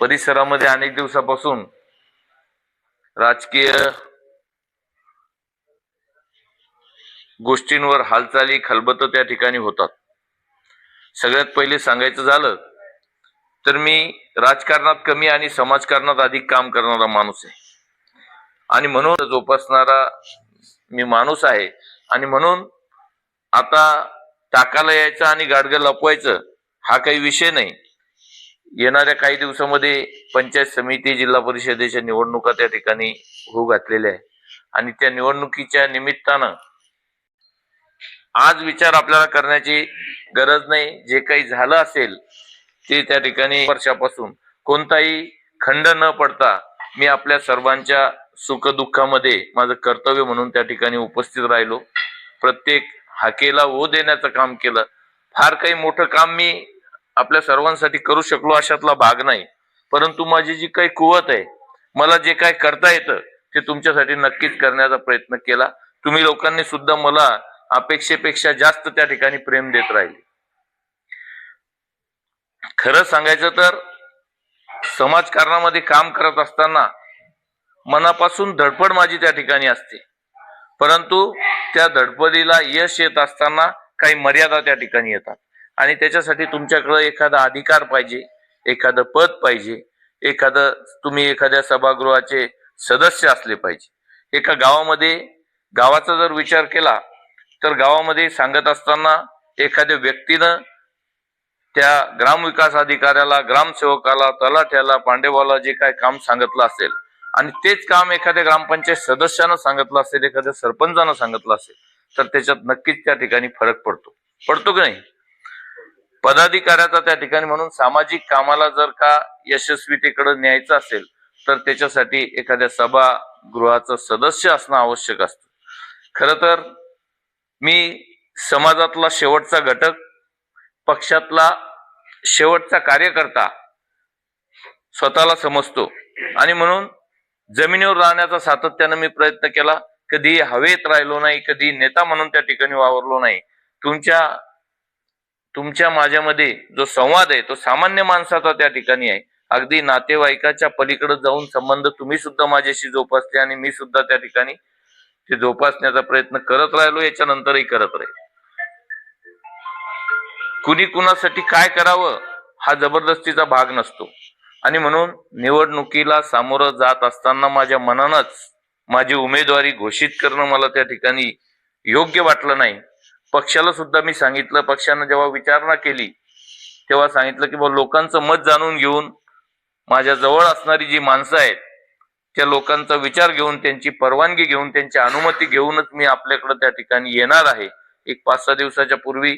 परिसरामध्ये अनेक दिवसापासून राजकीय गोष्टींवर हालचाली खलबत त्या ठिकाणी होतात. सगळ्यात पहिले सांगायचं झालं तर मी राजकारणात कमी आणि समाजकारणात अधिक काम करणारा माणूस आहे. आणि म्हणून जोपासणारा मी माणूस आहे. आणि म्हणून आता टाकाला यायचं आणि गाडगं लपवायचं हा काही विषय नाही. येणाऱ्या काही दिवसामध्ये पंचायत समिती जिल्हा परिषदेच्या निवडणुका त्या ठिकाणी होऊ घातलेल्या आहे आणि त्या निवडणुकीच्या निमित्तानं आज विचार आपल्याला करण्याची गरज नाही. जे काही झालं असेल ते त्या ठिकाणी वर्षापासून कोणताही खंड न पडता मी आपल्या सर्वांच्या सुखदुःखामध्ये माझं कर्तव्य म्हणून त्या ठिकाणी उपस्थित राहिलो. प्रत्येक हाकेला ओ देण्याचं काम केलं. फार काही मोठं काम मी आपल्या सर्वांसाठी करू शकलो अशातला भाग नाही. परंतु माझी जी काही कुवत आहे मला जे काय करता येतं ते तुमच्यासाठी नक्कीच करण्याचा प्रयत्न केला. तुम्ही लोकांनी सुद्धा मला अपेक्षेपेक्षा जास्त त्या ठिकाणी प्रेम देत राहिले. खरं सांगायचं तर समाजकारणामध्ये काम करत असताना मनापासून धडपड माझी त्या ठिकाणी असते. परंतु त्या धडपडीला यश येत असताना काही मर्यादा त्या ठिकाणी येतात. आणि त्याच्यासाठी तुमच्याकडं एखादा अधिकार पाहिजे एखादं पद पाहिजे एखादं तुम्ही एखाद्या सभागृहाचे सदस्य असले पाहिजे. एका गावामध्ये गावाचा जर विचार केला तर गावामध्ये सांगत असताना एखाद्या व्यक्तीनं त्या ग्रामविकास अधिकाऱ्याला ग्रामसेवकाला तलाठ्याला पांडेवाला जे काय काम सांगितलं असेल आणि तेच काम एखाद्या ग्रामपंचायत सदस्यानं सांगितलं असेल एखाद्या सरपंचानं सांगितलं असेल तर त्याच्यात नक्कीच त्या ठिकाणी फरक पडतो. पडतो की नाही? पदाधिकाऱ्याचा त्या ठिकाणी म्हणून सामाजिक कामाला जर का यशस्वीतेकडे न्यायचं असेल तर त्याच्यासाठी एखाद्या सभागृहाचं सदस्य असणं आवश्यक असतं. खर तर मी समाजातला शेवटचा घटक पक्षातला शेवटचा कार्यकर्ता स्वतःला समजतो. आणि म्हणून जमिनीवर राहण्याचा सातत्यानं मी प्रयत्न केला कधी हवेत राहिलो नाही कधी नेता म्हणून त्या ठिकाणी वावरलो नाही. तुमच्या तुमच्या माझ्यामध्ये जो संवाद आहे तो सामान्य माणसाचा त्या ठिकाणी आहे. अगदी नातेवाईकाच्या पलीकडे जाऊन संबंध तुम्ही सुद्धा माझ्याशी जोपासते आणि मी सुद्धा त्या ठिकाणी ते जोपासण्याचा प्रयत्न करत राहिलो याच्यानंतरही करत राहील. कुणी कुणासाठी काय करावं हा जबरदस्तीचा भाग नसतो. आणि म्हणून निवडणुकीला सामोरं जात असताना माझ्या मनानच माझी उमेदवारी घोषित करणं मला त्या ठिकाणी योग्य वाटलं नाही. पक्षाला सुद्धा मी सांगितलं पक्षानं जेव्हा विचारणा केली तेव्हा सांगितलं की बा लोकांचं मत जाणून घेऊन माझ्या जवळ असणारी जी माणसं आहेत त्या लोकांचा विचार घेऊन त्यांची परवानगी घेऊन त्यांची अनुमती घेऊनच मी आपल्याकडे त्या ठिकाणी येणार आहे. एक पाच सहा दिवसाच्या पूर्वी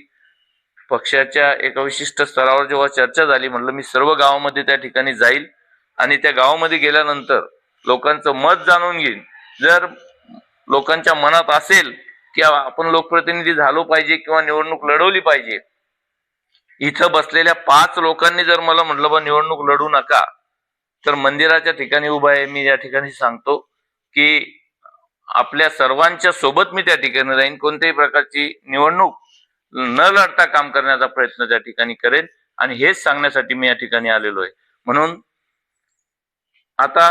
पक्षाच्या एका विशिष्ट स्तरावर जेव्हा चर्चा झाली म्हटलं मी सर्व गावामध्ये त्या ठिकाणी जाईल आणि त्या गावामध्ये गेल्यानंतर लोकांचं मत जाणून घेईन. जर लोकांच्या मनात असेल की आपण लोकप्रतिनिधी झालो पाहिजे किंवा निवडणूक लढवली पाहिजे. इथं बसलेल्या पाच लोकांनी जर मला म्हटलं बा निवडणूक लढू नका तर मंदिराच्या ठिकाणी उभा आहे. मी या ठिकाणी सांगतो की आपल्या सर्वांच्या सोबत मी त्या ठिकाणी राहीन. कोणत्याही प्रकारची निवडणूक न लढता काम करण्याचा प्रयत्न त्या ठिकाणी करेन आणि हेच सांगण्यासाठी मी या ठिकाणी आलेलो आहे. म्हणून आता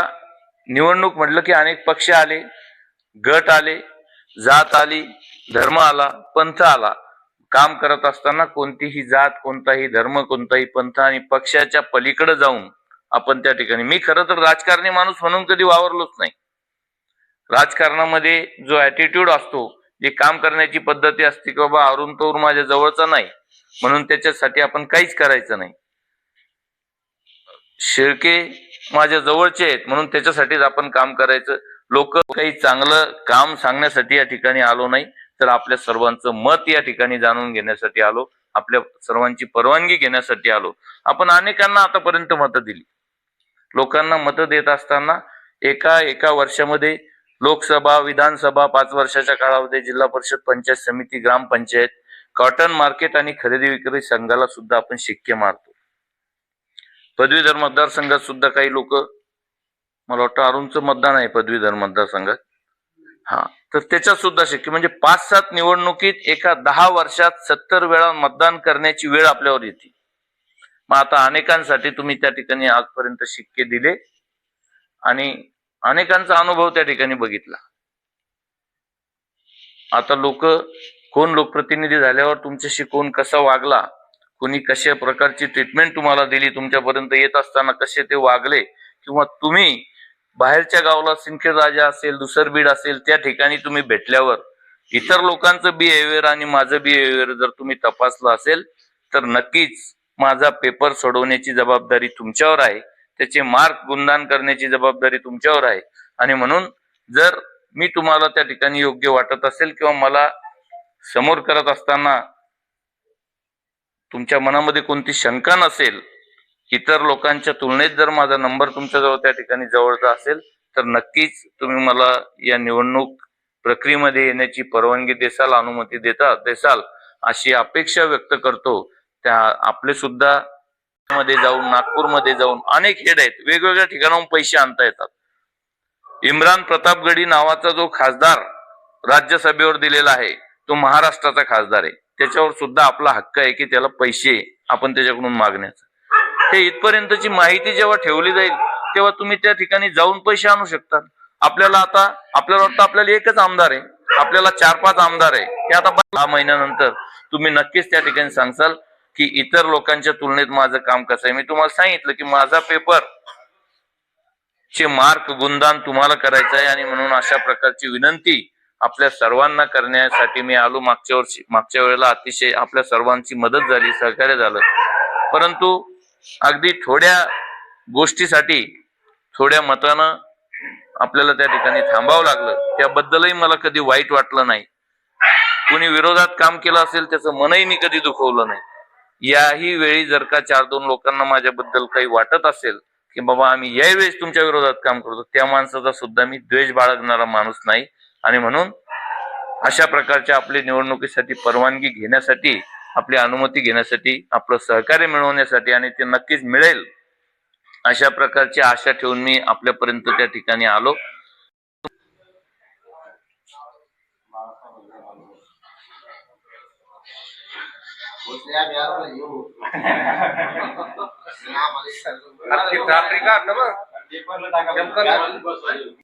निवडणूक म्हटलं की अनेक पक्ष आले गट आले जात आली धर्म आला पंथ आला. काम करत असताना कोणतीही जात कोणताही धर्म कोणताही पंथ आणि पक्षाच्या पलीकडे जाऊन आपण त्या ठिकाणी मी खरं तर राजकारणी माणूस म्हणून कधी वावरलोच नाही. राजकारणामध्ये जो ऍटिट्यूड असतो जी काम करण्याची पद्धती असते की बाबा अरुण तौर माझ्या जवळचा नाही म्हणून त्याच्यासाठी आपण काहीच करायचं नाही. शिळके माझ्या जवळचे आहेत म्हणून त्याच्यासाठीच आपण काम करायचं. लोक काही चांगलं काम सांगण्यासाठी या ठिकाणी आलो नाही तर आपल्या सर्वांचं मत या ठिकाणी जाणून घेण्यासाठी आलो आपल्या सर्वांची परवानगी घेण्यासाठी आलो. आपण अनेकांना आतापर्यंत मतं दिली. लोकांना मतं देत असताना एका एका वर्षामध्ये लोकसभा विधानसभा पाच वर्षाच्या काळामध्ये जिल्हा परिषद पंचायत समिती ग्रामपंचायत कॉटन मार्केट आणि खरेदी विक्री संघाला सुद्धा आपण शिक्के मारतो. पदवीधर मतदारसंघात सुद्धा काही लोक मला वाटतं अरुणचं मतदान आहे पदवीधर मतदारसंघात हा तर त्याच्यात सुद्धा शक्य म्हणजे पाच सात निवडणुकीत एका दहा वर्षात सत्तर वेळा मतदान करण्याची वेळ आपल्यावर येते. मग आता अनेकांसाठी तुम्ही त्या ठिकाणी आजपर्यंत शिक्के दिले आणि अनेकांचा अनुभव त्या ठिकाणी बघितला. आता लोक कोण लोकप्रतिनिधी झाल्यावर तुमच्याशी कोण कसा वागला कोणी कशा प्रकारची ट्रीटमेंट तुम्हाला दिली तुमच्यापर्यंत येत असताना कसे ते वागले किंवा तुम्ही बाहेरच्या गावाला सिंदखेड राजा असेल दुसर बीड असेल त्या ठिकाणी तुम्ही भेटल्यावर इतर लोकांचं बिहेवियर आणि माझं बिहेवियर जर तुम्ही तपासलं असेल तर नक्कीच माझा पेपर सोडवण्याची जबाबदारी तुमच्यावर आहे. त्याचे मार्क गुणदान करण्याची जबाबदारी तुमच्यावर आहे. आणि म्हणून जर मी तुम्हाला त्या ठिकाणी योग्य वाटत असेल किंवा मला समोर करत असताना तुमच्या मनामध्ये कोणती शंका नसेल इतर लोकांच्या तुलनेत जर माझा नंबर तुमच्याजवळ त्या ठिकाणी जवळचा असेल तर नक्कीच तुम्ही मला या निवडणूक प्रक्रियेमध्ये येण्याची परवानगी देसाल अनुमती देता देसाल अशी अपेक्षा व्यक्त करतो. त्या आपले सुद्धा मध्ये जाऊन नागपूरमध्ये जाऊन अनेक हेड आहेत वेगवेगळ्या ठिकाणाहून पैसे आणता येतात. इम्रान प्रतापगडी नावाचा जो खासदार राज्यसभेवर दिलेला आहे तो महाराष्ट्राचा खासदार आहे. त्याच्यावर सुद्धा आपला हक्क आहे की त्याला पैसे आपण त्याच्याकडून मागण्याचा. हे इथपर्यंतची माहिती जेव्हा ठेवली जाईल तेव्हा तुम्ही त्या ठिकाणी जाऊन पैसे आणू शकता आपल्याला आता आपल्याला वाटतं आपल्याला एकच आमदार आहे. आपल्याला चार पाच आमदार आहे. हे आता दहा महिन्यानंतर तुम्ही नक्कीच त्या ठिकाणी सांगसाल की इतर लोकांच्या तुलनेत माझं काम कसं आहे. मी तुम्हाला सांगितलं की माझा पेपर चे मार्क गुणदान तुम्हाला करायचं आहे आणि म्हणून अशा प्रकारची विनंती आपल्या सर्वांना करण्यासाठी मी आलो. मागच्या वर्षी मागच्या वेळेला अतिशय आपल्या सर्वांची मदत झाली सहकार्य झालं. परंतु अगदी थोड्या गोष्टीसाठी थोड्या मतानं आपल्याला त्या ठिकाणी थांबावं लागलं. त्याबद्दलही मला कधी वाईट वाटलं नाही. कुणी विरोधात काम केलं असेल त्याचं मनही मी कधी दुखवलं नाही. याही वेळी जर का चार दोन लोकांना माझ्याबद्दल काही वाटत असेल की बाबा आम्ही याही वेळेस तुमच्या विरोधात काम करतो त्या माणसाचा सुद्धा मी द्वेष बाळगणारा माणूस नाही. आणि म्हणून अशा प्रकारच्या आपली निवडणुकीसाठी परवानगी घेण्यासाठी आपली अनुमती घेण्यासाठी आपलं सहकार्य मिळवण्यासाठी आणि ते नक्कीच मिळेल अशा प्रकारची आशा ठेवून मी आपल्यापर्यंत त्या ठिकाणी आलो. मग.